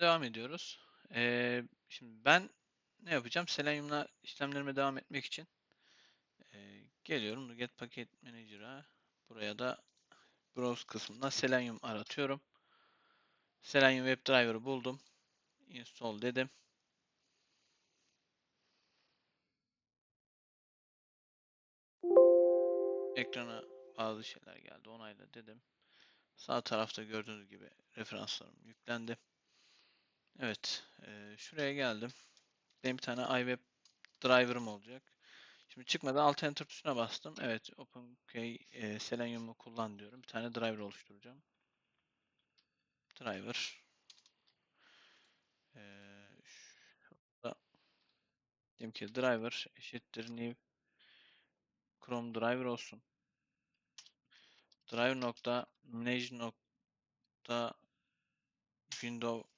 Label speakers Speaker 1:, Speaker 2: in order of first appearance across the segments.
Speaker 1: Devam ediyoruz. Ee, şimdi ben ne yapacağım? Selenium'la işlemlerime devam etmek için ee, geliyorum Nuget Paket Manager'a. Buraya da Browse kısmında Selenium aratıyorum. Selenium WebDriver'ı buldum. Install dedim. Ekrana bazı şeyler geldi. Onayla dedim. Sağ tarafta gördüğünüz gibi referanslarım yüklendi. Evet. eee, şuraya geldim. Benim bir tane iWeb driver'ım olacak. Şimdi çıkmadan Alt Enter tuşuna bastım. Evet. OpenKey e, Selenium'u kullan diyorum. Bir tane driver oluşturacağım. Driver. Şurada diyelim ki driver eşittir new Chrome driver olsun. Driver nokta manage nokta window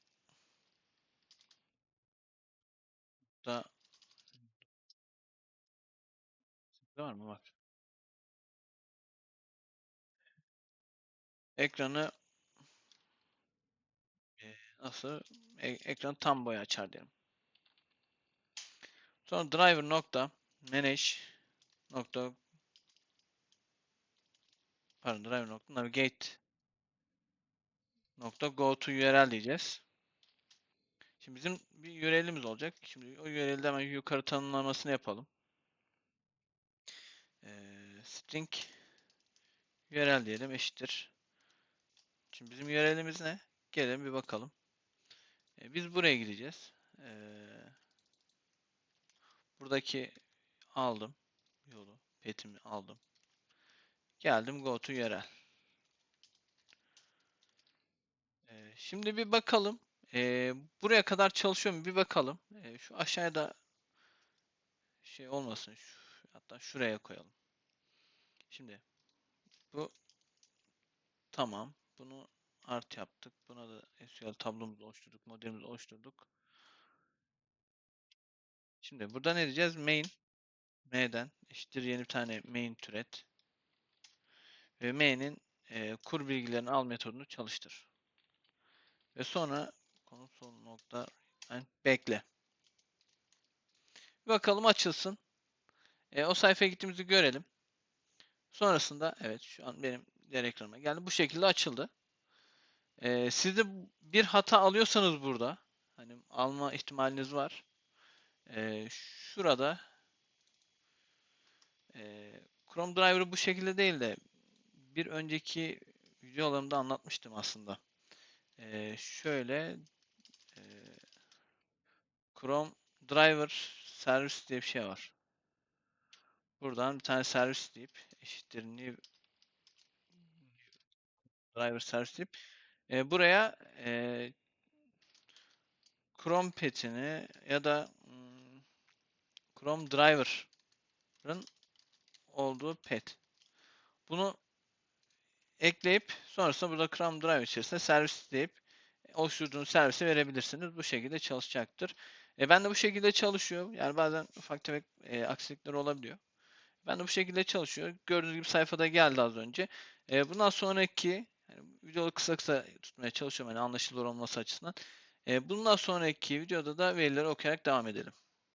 Speaker 1: da var mı bak. Ekranı nasıl E- ekranı tam boy açar diyelim. Sonra driver nokta manage nokta pardon driver nokta navigate nokta go to URL diyeceğiz. Şimdi bizim bir URL'imiz olacak. Şimdi o URL'de hemen yukarı tanımlamasını yapalım. Ee, string URL diyelim eşittir. Şimdi bizim URL'imiz ne? Gelin bir bakalım. Ee, biz buraya gideceğiz. Ee, buradaki aldım yolu, petimi aldım. Geldim go to URL. Ee, şimdi bir bakalım. Ee, buraya kadar çalışıyor mu? Bir bakalım. Ee, şu aşağıda şey olmasın. Şu, hatta şuraya koyalım. Şimdi bu tamam. Bunu art yaptık. Buna da SQL tablomuzu oluşturduk. Modelimizi oluşturduk. Şimdi burada ne diyeceğiz? Main M'den eşittir yeni bir tane main türet ve main'in e, kur bilgilerini al metodunu çalıştır. Ve sonra console nokta yani bekle. Bakalım açılsın. E, o sayfaya gittiğimizi görelim. Sonrasında evet şu an benim diğer ekranıma geldi. Bu şekilde açıldı. E, siz de bir hata alıyorsanız burada hani alma ihtimaliniz var. E, şurada e, Chrome Driver'ı bu şekilde değil de bir önceki videolarımda anlatmıştım aslında. E, şöyle Chrome Driver servis diye bir şey var. Buradan bir tane servis deyip eşittir new driver servis deyip e, buraya e, Chrome petini ya da hmm, Chrome driver'ın olduğu pet. Bunu ekleyip sonrasında burada Chrome Driver içerisinde servis deyip oluşturduğunuz servise verebilirsiniz. Bu şekilde çalışacaktır. E, ben de bu şekilde çalışıyor. Yani bazen ufak tefek e, aksilikler olabiliyor. Ben de bu şekilde çalışıyor. Gördüğünüz gibi sayfada geldi az önce. E, bundan sonraki yani videoyu kısa kısa tutmaya çalışıyorum hani anlaşılır olması açısından. E, bundan sonraki videoda da verileri okuyarak devam edelim.